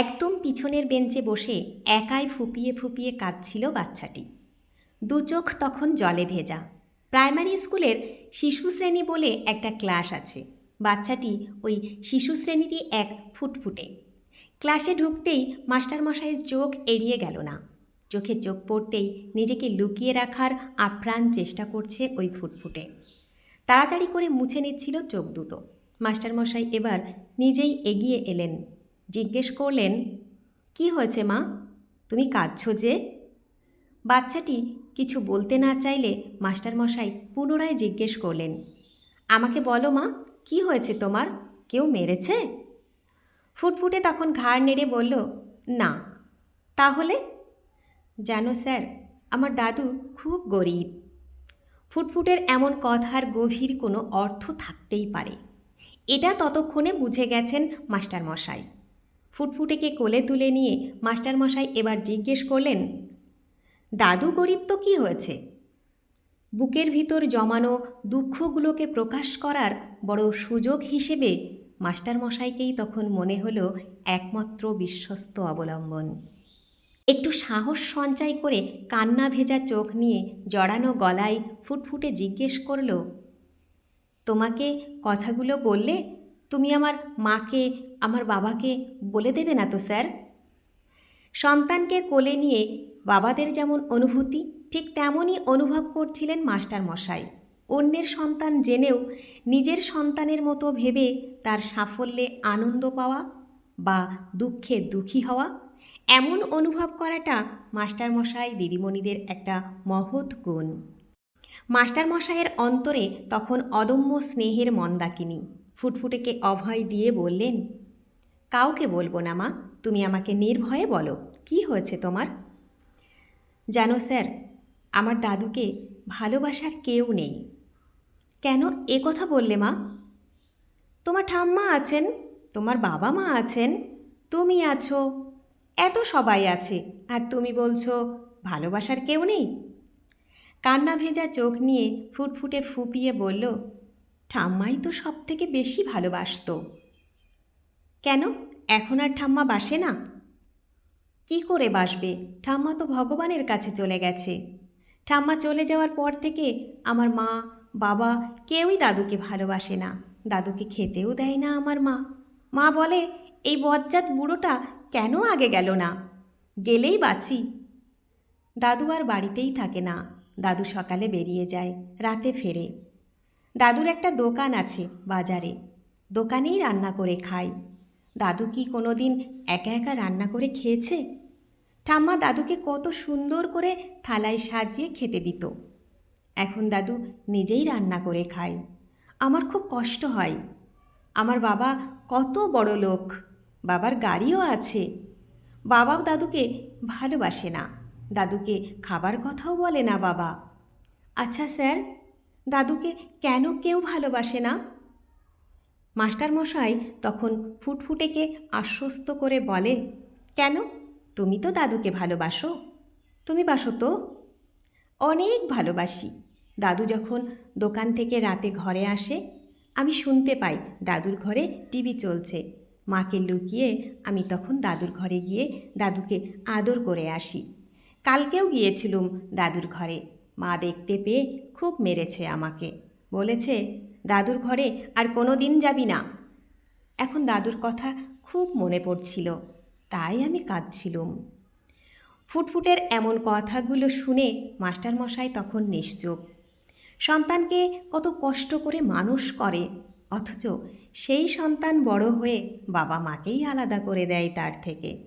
একদম পিছনের বেঞ্চে বসে একাই ফুপিয়ে ফুপিয়ে কাঁদছিল বাচ্চাটি। দু চোখ তখন জলে ভেজা। প্রাইমারি স্কুলের শিশু শ্রেণি বলে একটা ক্লাস আছে। বাচ্চাটি ওই শিশু শ্রেণীরই এক ফুটফুটে। ক্লাসে ঢুকতেই মাস্টারমশাইয়ের চোখ এড়িয়ে গেল না। চোখে চোখ পড়তেই নিজেকে লুকিয়ে রাখার আপ্রাণ চেষ্টা করছে ওই ফুটফুটে। তাড়াতাড়ি করে মুছে নিচ্ছিল চোখ দুটো। মাস্টারমশাই এবার নিজেই এগিয়ে এলেন জিজ্ঞেস করলেন, কি হয়েছে মা? তুমি কাঁদছ যে? বাচ্চাটি কিছু বলতে না চাইলে মাস্টারমশাই পুনরায় জিজ্ঞেস করলেন, আমাকে বলো মা, কি হয়েছে তোমার? কেউ মেরেছে? ফুটফুটে তখন ঘাড় নেড়ে বলল, না। তাহলে? জানো স্যার, আমার দাদু খুব গরিব। ফুটফুটের এমন কথার গভীর কোনো অর্থ থাকতেই পারে। এটা ততক্ষণে বুঝে গেছেন মাস্টারমশাই। ফুটফুটেকে কোলে তুলে নিয়ে মাস্টারমশাই এবার জিজ্ঞেস করলেন, দাদু গরিব তো কী হয়েছে? বুকের ভিতর জমানো দুঃখগুলোকে প্রকাশ করার বড় সুযোগ হিসেবে মাস্টারমশাইকেই তখন মনে হলো একমাত্র বিশ্বস্ত অবলম্বন। একটু সাহস সঞ্চয় করে কান্না ভেজা চোখ নিয়ে জড়ানো গলায় ফুটফুটে জিজ্ঞেস করল, তোমাকে কথাগুলো বললে তুমি আমার মাকে আমার বাবাকে বলে দেবে না তো, স্যার? সন্তানকে কোলে নিয়ে বাবাদের যেমন অনুভূতি, ঠিক তেমনই অনুভব করছিলেন মাস্টার মশাই অন্যের সন্তান জেনেও নিজের সন্তানের মতো ভেবে তার সাফল্যে আনন্দ পাওয়া বা দুঃখে দুঃখী হওয়া, এমন অনুভব করাটা মাস্টারমশাই দিদিমণিদের একটা মহৎ গুণ। মাস্টারমশাইয়ের অন্তরে তখন অদম্য স্নেহের মন্দাকিনী ফুটফুটেকে অভয় দিয়ে বললেন কাউকে বলব না, মা। তুমি আমাকে নির্ভয়ে বলো, কি হয়েছে তোমার? জানো স্যার, আমার দাদুকে ভালোবাসার কেউ নেই। কেন এ কথা বললে, মা? তোমার ঠাম্মা আছেন, তোমার বাবা মা আছেন, তুমি আছো, এত সবাই আছে, আর তুমি বলছো ভালোবাসার কেউ নেই। কান্না ভেজা চোখ নিয়ে ফুটফুটে ফুপিয়ে বলল, ঠাম্মাই তো সব থেকে বেশি ভালোবাসতো। কেন? এখন আর ঠাম্মা বাসে না? কি করে বাসবে? ঠাম্মা তো ভগবানের কাছে চলে গেছে। ঠাম্মা চলে যাওয়ার পর থেকে আমার মা, বাবা কেউই দাদুকে ভালোবাসে না। দাদুকে খেতেও দেয় না আমার মা। মা বলে, এই বজ্জাত বুড়োটা কেন আগে গেল না? গেলেই বাঁচি। দাদু আর বাড়িতেই থাকে না। দাদু সকালে বেরিয়ে যায়, রাতে ফেরে। দাদুর একটা দোকান আছে বাজারে। দোকানেই রান্না করে খায়। দাদু কি কোনো দিন একা একা রান্না করে খেয়েছে? ঠাম্মা দাদুকে কত সুন্দর করে থালায় সাজিয়ে খেতে দিত। এখন দাদু নিজেই রান্না করে খায়। আমার খুব কষ্ট হয়। আমার বাবা কত বড় লোক। বাবার গাড়িও আছে। বাবাও দাদুকে ভালোবাসে না। দাদুকে খাবার কথাও বলে না বাবা। আচ্ছা স্যার, দাদুকে কেন কেউ ভালোবাসে না? মাস্টারমশাই তখন ফুটফুটেকে আশ্বস্ত করে বলে, কেন? তুমি তো দাদুকে ভালোবাসো। তুমি বাসো তো? অনেক ভালোবাসি। দাদু যখন দোকান থেকে রাতে ঘরে আসে, আমি শুনতে পাই দাদুর ঘরে টিভি চলছে। মাকে লুকিয়ে আমি তখন দাদুর ঘরে গিয়ে দাদুকে আদর করে আসি। কালকেও গিয়েছিলুম দাদুর ঘরে। মা দেখতে পেয়ে খুব মেরেছে আমাকে। বলেছে দাদুর ঘরে আর কোনো দিন যাবি না। এখন দাদুর কথা খুব মনে পড়ছিল, তাই আমি কাঁদছিলুম। ফুটফুটের এমন কথাগুলো শুনে মাস্টারমশাই তখন নিশ্চুপ। সন্তানকে কত কষ্ট করে মানুষ করে, অথচ সেই সন্তান বড় হয়ে বাবা মাকেই আলাদা করে দেয় তার থেকে।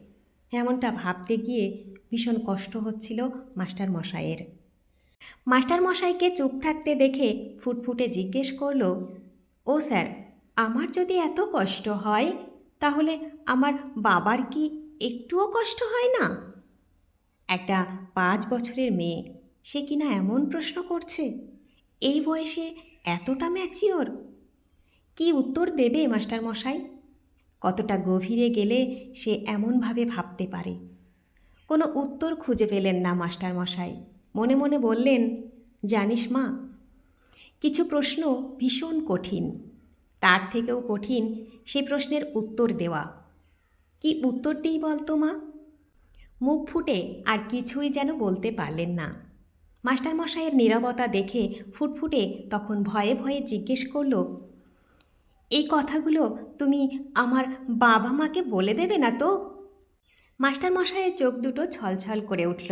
এমনটা ভাবতে গিয়ে ভীষণ কষ্ট হচ্ছিল মাস্টার মাস্টারমশাইয়ের মাস্টারমশাইকে চুপ থাকতে দেখে ফুটফুটে জিজ্ঞেস করল, ও স্যার, আমার যদি এত কষ্ট হয়, তাহলে আমার বাবার কি একটুও কষ্ট হয় না? একটা পাঁচ বছরের মেয়ে, সে কিনা এমন প্রশ্ন করছে? এই বয়সে এতটা ম্যাচিওর? কি উত্তর দেবে মাস্টারমশাই? কতটা গভীরে গেলে সে এমনভাবে ভাবতে পারে? কোনো উত্তর খুঁজে পেলেন না মাস্টারমশাই। মনে মনে বললেন, জানিস মা, কিছু প্রশ্ন ভীষণ কঠিন। তার থেকেও কঠিন সে প্রশ্নের উত্তর দেওয়া। কি উত্তর দিই বলতো মা? মুখ ফুটে আর কিছুই যেন বলতে পারলেন না। মাস্টারমশাইয়ের নীরবতা দেখে ফুটফুটে তখন ভয়ে ভয়ে জিজ্ঞেস করল, এই কথাগুলো তুমি আমার বাবা মাকে বলে দেবে না তো? মাস্টারমশাইয়ের চোখ দুটো ছলছল করে উঠল।